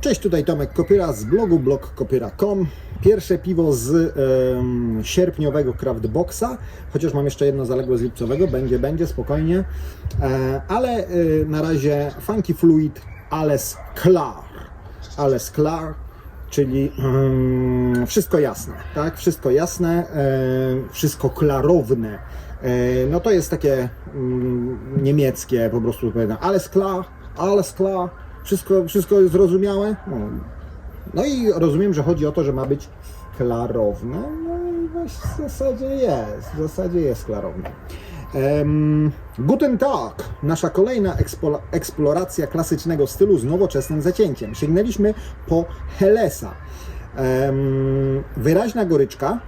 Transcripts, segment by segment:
Cześć, tutaj Tomek Kopyra z blogu blogkopyra.com. Pierwsze piwo z em, sierpniowego Craft Boxa, chociaż mam jeszcze jedno zaległe z lipcowego, będzie, będzie, spokojnie. E, ale e, na razie Funky Fluid Alles Klar. Alles Klar, czyli mm, wszystko jasne, tak? Wszystko jasne, e, wszystko klarowne. E, no to jest takie mm, niemieckie po prostu powiedzą alles klar, alles klar, wszystko, wszystko jest zrozumiałe. No. no i rozumiem, że chodzi o to, że ma być klarowne. No i właśnie w zasadzie jest, w zasadzie jest klarowne. Em, Guten Tag! Nasza kolejna eksploracja klasycznego stylu z nowoczesnym zacięciem. Sięgnęliśmy po Helesa. Em, wyraźna goryczka,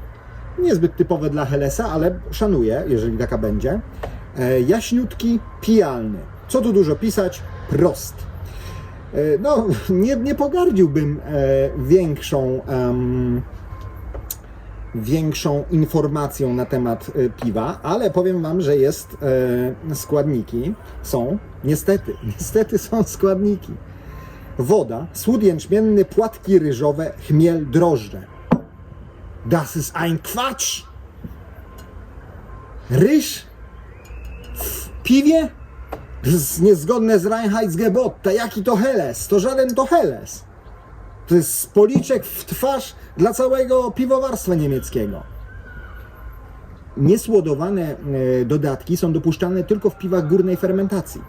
niezbyt typowe dla Helesa, ale szanuję, jeżeli taka będzie. E, jaśniutki, pijalny. Co tu dużo pisać? Prost. E, no, nie, nie pogardziłbym e, większą, em, większą informacją na temat e, piwa, ale powiem Wam, że jest składniki. Są, niestety, niestety są składniki. Woda, słód jęczmienny, płatki ryżowe, chmiel, drożdże. Das ist ein Quatsch! Ryż w piwie? Niezgodne z Reinheitsgebot. Jaki to Heles? To żaden to Heles. To jest policzek w twarz dla całego piwowarstwa niemieckiego. Niesłodowane e, dodatki są dopuszczalne tylko w piwach górnej fermentacji.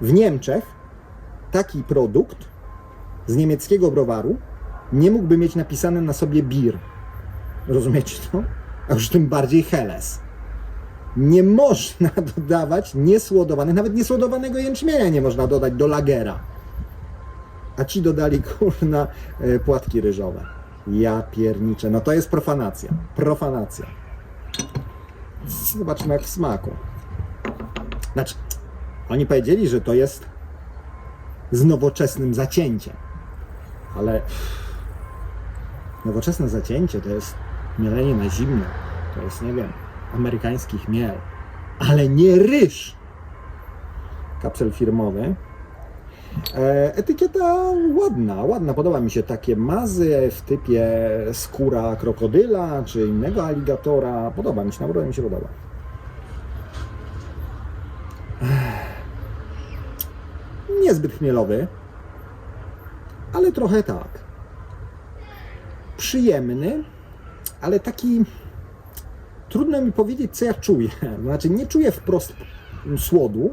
W Niemczech taki produkt z niemieckiego browaru nie mógłby mieć napisane na sobie Bier. Rozumiecie to? A już tym bardziej Helles. Nie można dodawać niesłodowanych, nawet niesłodowanego jęczmienia nie można dodać do lagera. A ci dodali kurna e, płatki ryżowe. Ja pierniczę. No to jest profanacja. Profanacja. Zobaczmy jak w smaku. Znaczy, oni powiedzieli, że to jest z nowoczesnym zacięciem. Ale nowoczesne zacięcie to jest mielenie na zimno. To jest, nie wiem, amerykański chmiel. Ale nie ryż. Kapsel firmowy. E, etykieta ładna, ładna. Podoba mi się takie mazy w typie skóra krokodyla czy innego aligatora. Podoba mi się, naprawdę mi się podoba. Niezbyt chmielowy, ale trochę tak. Przyjemny, ale taki. Trudno mi powiedzieć, co ja czuję. Znaczy, nie czuję wprost słodu.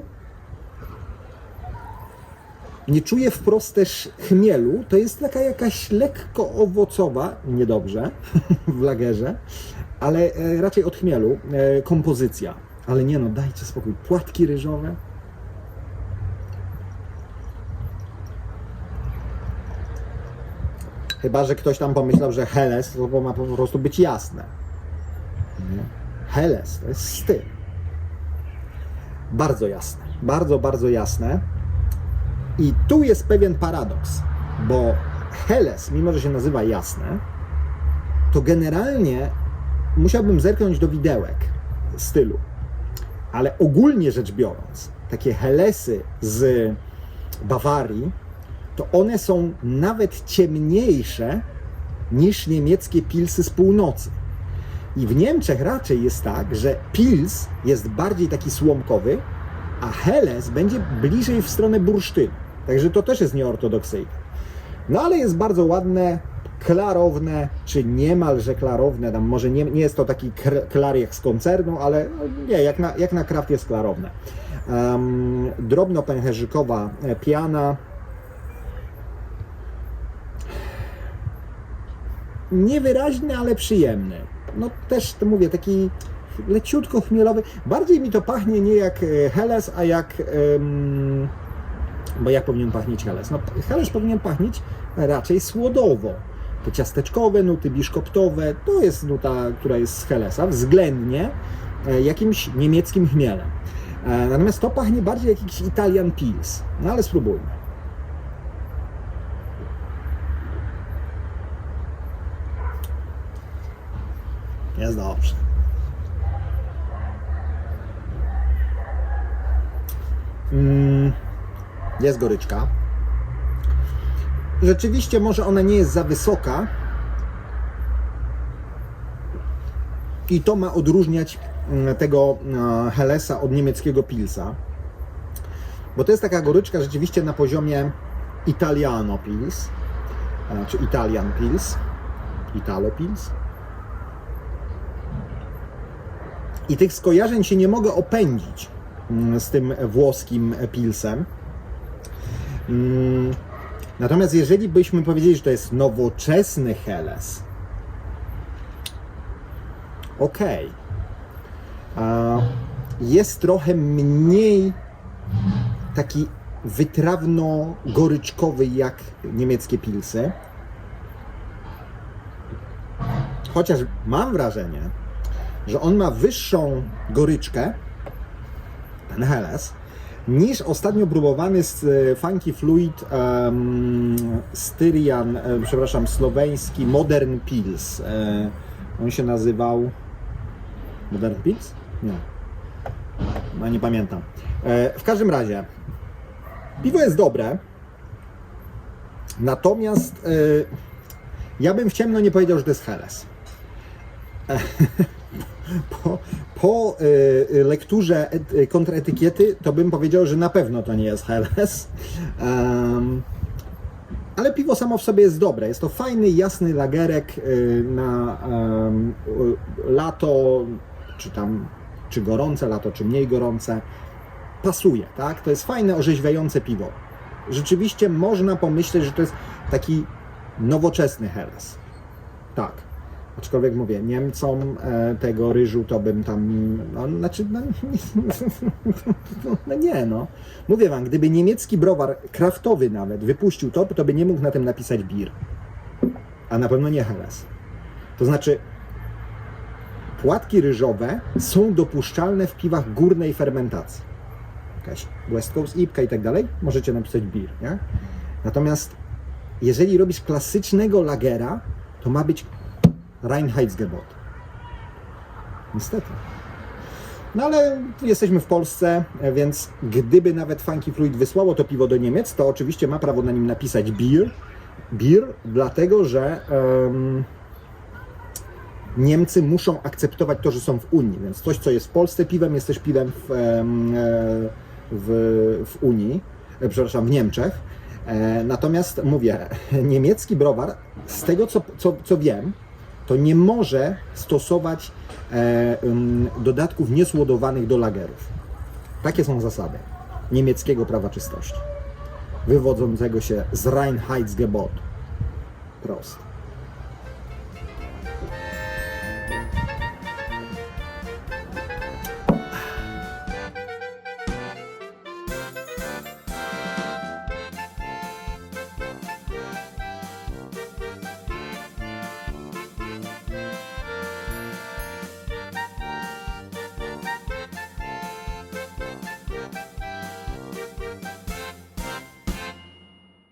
Nie czuję wprost też chmielu. To jest taka jakaś lekko owocowa, niedobrze w lagerze, ale e, raczej od chmielu e, kompozycja. Ale nie no, dajcie spokój. Płatki ryżowe. Chyba, że ktoś tam pomyślał, że Heles to ma po prostu być jasne. Nie. Heles to jest styl. Bardzo jasne. Bardzo, bardzo jasne. I tu jest pewien paradoks, bo Heles, mimo że się nazywa jasne, to generalnie musiałbym zerknąć do widełek stylu. Ale ogólnie rzecz biorąc, takie Helesy z Bawarii, to one są nawet ciemniejsze niż niemieckie pilsy z północy. I w Niemczech raczej jest tak, że pils jest bardziej taki słomkowy, a Helles będzie bliżej w stronę bursztynu. Także to też jest nieortodoksyjne. No ale jest bardzo ładne, klarowne, czy niemalże klarowne. Tam może nie, nie jest to taki klar jak z koncernu, ale nie, jak na, jak na kraft jest klarowne. Um, drobno pęcherzykowa e, piana. Niewyraźny, ale przyjemny. No też to mówię, taki leciutko chmielowy. Bardziej mi to pachnie nie jak e, Helles, a jak. em, bo jak powinien pachnieć Helles? No, Helles powinien pachnieć raczej słodowo. Te ciasteczkowe nuty, biszkoptowe, to jest nuta, która jest z Hellesa, względnie e, jakimś niemieckim chmielem. E, Natomiast to pachnie bardziej jak jakiś Italian Pils. No ale spróbujmy. Jest dobrze. Mm, jest goryczka. rzeczywiście może ona nie jest za wysoka. I to ma odróżniać mm, tego e, Hellesa od niemieckiego Pilsa. Bo to jest taka goryczka rzeczywiście na poziomie Italiano Pils, e, czy Italian Pils, Italo Pils. I tych skojarzeń się nie mogę opędzić mm, z tym włoskim Pilsem. Mm, Natomiast jeżeli byśmy powiedzieli, że to jest nowoczesny Helles, okej, A jest trochę mniej taki wytrawno-goryczkowy jak niemieckie pilsy. Chociaż mam wrażenie, że on ma wyższą goryczkę, ten Helles, niż ostatnio próbowany z e, Funky Fluid um, Styrian, e, przepraszam, słoweński Modern Pils. E, on się nazywał Modern Pils? Nie. No nie pamiętam. W każdym razie, piwo jest dobre, natomiast ja bym w ciemno nie powiedział, że to jest Helles. E, po po e, lekturze et, e, kontraetykiety to bym powiedział, że na pewno to nie jest Helles. Em, ale piwo samo w sobie jest dobre. Jest to fajny, jasny lagerek na y, lato, czy tam, czy gorące lato, czy mniej gorące. Pasuje, tak? To jest fajne, orzeźwiające piwo. Rzeczywiście można pomyśleć, że to jest taki nowoczesny Helles. Tak. Aczkolwiek mówię, Niemcom e, tego ryżu to bym tam, no, znaczy, no, no nie no. Mówię wam, gdyby niemiecki browar, kraftowy nawet, wypuścił to, to by nie mógł na tym napisać beer. A na pewno nie Helles. To znaczy, płatki ryżowe są dopuszczalne w piwach górnej fermentacji. Jakaś West Coast IPka i tak dalej, możecie napisać beer, nie? Natomiast jeżeli robisz klasycznego lagera, to ma być Reinheitsgebot. Niestety. No ale jesteśmy w Polsce, więc gdyby nawet Funky Fluid wysłało to piwo do Niemiec, to oczywiście ma prawo na nim napisać beer. Beer, dlatego że em, Niemcy muszą akceptować to, że są w Unii, więc coś, co jest w Polsce piwem, jest też piwem w, e, w, w Unii, e, przepraszam, w Niemczech. E, Natomiast mówię, niemiecki browar, z tego co, co, co wiem, to nie może stosować e, dodatków niesłodowanych do lagerów. Takie są zasady niemieckiego prawa czystości, wywodzącego się z Reinheitsgebot. Prost.